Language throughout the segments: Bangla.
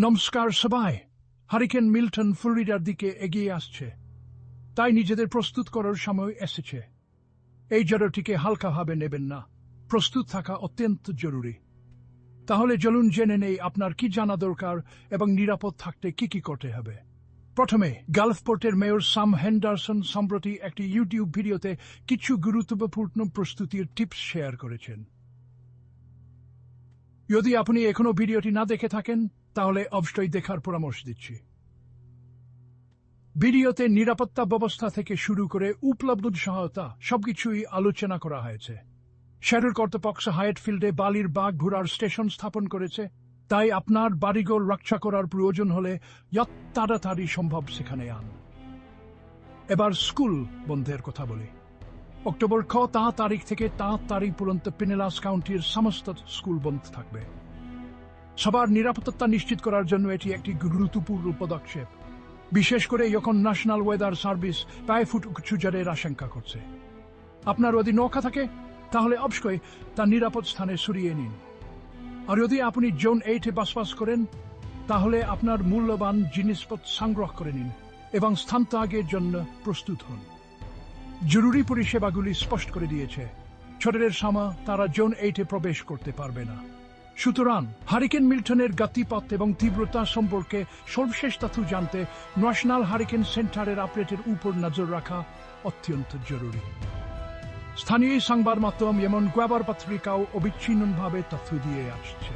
নমস্কার সবাই। হারিকেন মিল্টন ফ্লোরিডার দিকে এগিয়ে আসছে। তাই নিজেদের প্রস্তুত করার সময় এসেছে। এই জ্বরটিকে হালকাভাবে নেবেন না। প্রস্তুত থাকা অত্যন্ত জরুরি। তাহলে চলুন জেনে নেই আপনার কি জানা দরকার এবং নিরাপদ থাকতে কি কি করতে হবে। প্রথমে, গালফপোর্টের মেয়র সাম হেন্ডারসন সম্প্রতি একটি ইউটিউব ভিডিওতে কিছু গুরুত্বপূর্ণ প্রস্তুতির টিপস শেয়ার করেছেন। যদি আপনি এখনও ভিডিওটি না দেখে থাকেন, তাহলে অবশ্যই দেখার পরামর্শ দিচ্ছি। ভিডিওতে নিরাপত্তা ব্যবস্থা থেকে শুরু করে উপলব্ধ সহায়তা সবকিছুই আলোচনা করা হয়েছে। শেরুর কর্তৃপক্ষ হায়াটফিল্ডে বালির বাঘ ঘোড়ার স্টেশন স্থাপন করেছে, তাই আপনার বাড়িঘর রক্ষা করার প্রয়োজন হলে তাড়াতাড়ি সম্ভব সেখানে আন এবার স্কুল বন্ধের কথা বলি। অক্টোবর খ, তা তারিখ থেকে তা তারিখ পর্যন্ত পিনেলাস কাউন্টির সমস্ত স্কুল বন্ধ থাকবে। সবার নিরাপত্তা নিশ্চিত করার জন্য এটি একটি গুরুত্বপূর্ণ পদক্ষেপ। বিশেষ করে যখন ন্যাশনাল ওয়েদার সার্ভিস প্রায় ফুট উঁচু জলের আশঙ্কা করছে। আপনার যদি নৌকা থাকে, তাহলে অবশ্যই তা নিরাপদ স্থানে সরিয়ে নিন। আর যদি আপনি জোন এইটে বাসবাস করেন, তাহলে আপনার মূল্যবান জিনিসপত্র সংগ্রহ করে নিন এবং স্থানত্যাগের জন্য প্রস্তুত হন। জরুরি পরিষেবাগুলি স্পষ্ট করে দিয়েছে। ছোটদের সামা তারা জোন এইটে প্রবেশ করতে পারবে না। সুতরাং হারিকেন মিল্টনের গতিপথ এবং তীব্রতা সম্পর্কে সর্বশেষ তথ্য জানতে ন্যাশনাল হারিকেন সেন্টারের আপডেটের উপর নজর রাখা অত্যন্ত জরুরি। স্থানীয় সংবাদ মাধ্যম যেমন গ্রাবার পত্রিকাও অবিচ্ছিন্নভাবে তথ্য দিয়ে আসছে।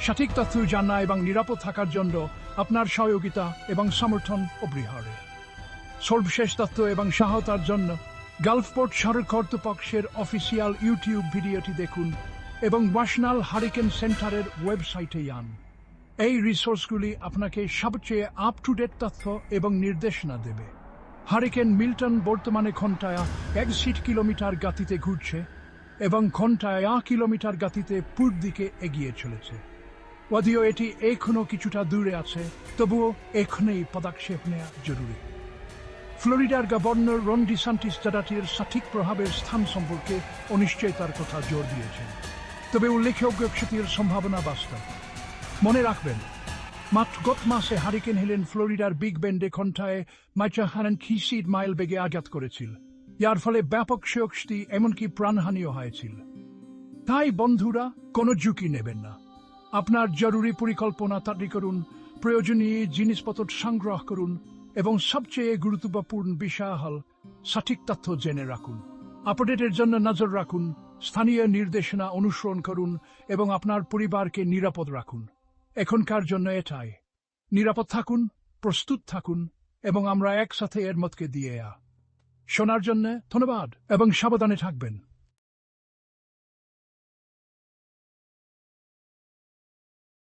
সঠিক তথ্য জানা এবং নিরাপদ থাকার জন্য আপনার সহযোগিতা এবং সমর্থন অপরিহার্য। সর্বশেষ তথ্য এবং সহায়তার জন্য গালফপোর্ট সড়ক কর্তৃপক্ষের অফিসিয়াল ইউটিউব ভিডিওটি দেখুন এবং ন্যাশনাল হারিকেন সেন্টারের ওয়েবসাইটে যান এই রিসোর্সগুলি আপনাকে সবচেয়ে আপ টু ডেট তথ্য এবং নির্দেশনা দেবে। হারিকেন মিল্টন বর্তমানে ঘন্টায় একষট কিলোমিটার গতিতে ঘুরছে এবং ঘন্টায় এক কিলোমিটার গতিতে পূর্ব দিকে এগিয়ে চলেছে। যদিও এটি এখনও কিছুটা দূরে আছে, তবুও এখনই পদক্ষেপ নেওয়া জরুরি। ফ্লোরিডার গভর্নর রন ডিসান্টিস জাদাটির সঠিক প্রভাবের স্থান সম্পর্কে অনিশ্চয়তার কথা জোর দিয়েছেন। তবে উল্লেখযোগ্য ক্ষতির সম্ভাবনা বাস্তব। মনে রাখবেন, মাত্র গত মাসে হারিকেন হেলেন ফ্লোরিডার বিগ বেন্ডে ঘন্টায় মাইচা হারান খিসিড মাইল বেগে আঘাত করেছিল। যার ফলে ব্যাপক ক্ষয়ক্ষতি এমনকি প্রাণহানিও হয়েছিল। তাই বন্ধুরা, কোনো ঝুঁকি নেবেন না। আপনার জরুরি পরিকল্পনা তৈরি করুন, প্রয়োজনীয় জিনিসপত্র সংগ্রহ করুন এবং সবচেয়ে গুরুত্বপূর্ণ বিষয় হল সঠিক তথ্য জেনে রাখুন। আপডেটের জন্য নজর রাখুন, স্থানীয় নির্দেশনা অনুসরণ করুন এবং আপনার পরিবারকে নিরাপদ রাখুন। এখনকার জন্য এটাই। নিরাপদ থাকুন, প্রস্তুত থাকুন এবং আমরা একসাথে এর মতকে দিয়ে শোনার জন্য ধন্যবাদ এবং সাবধানে থাকবেন।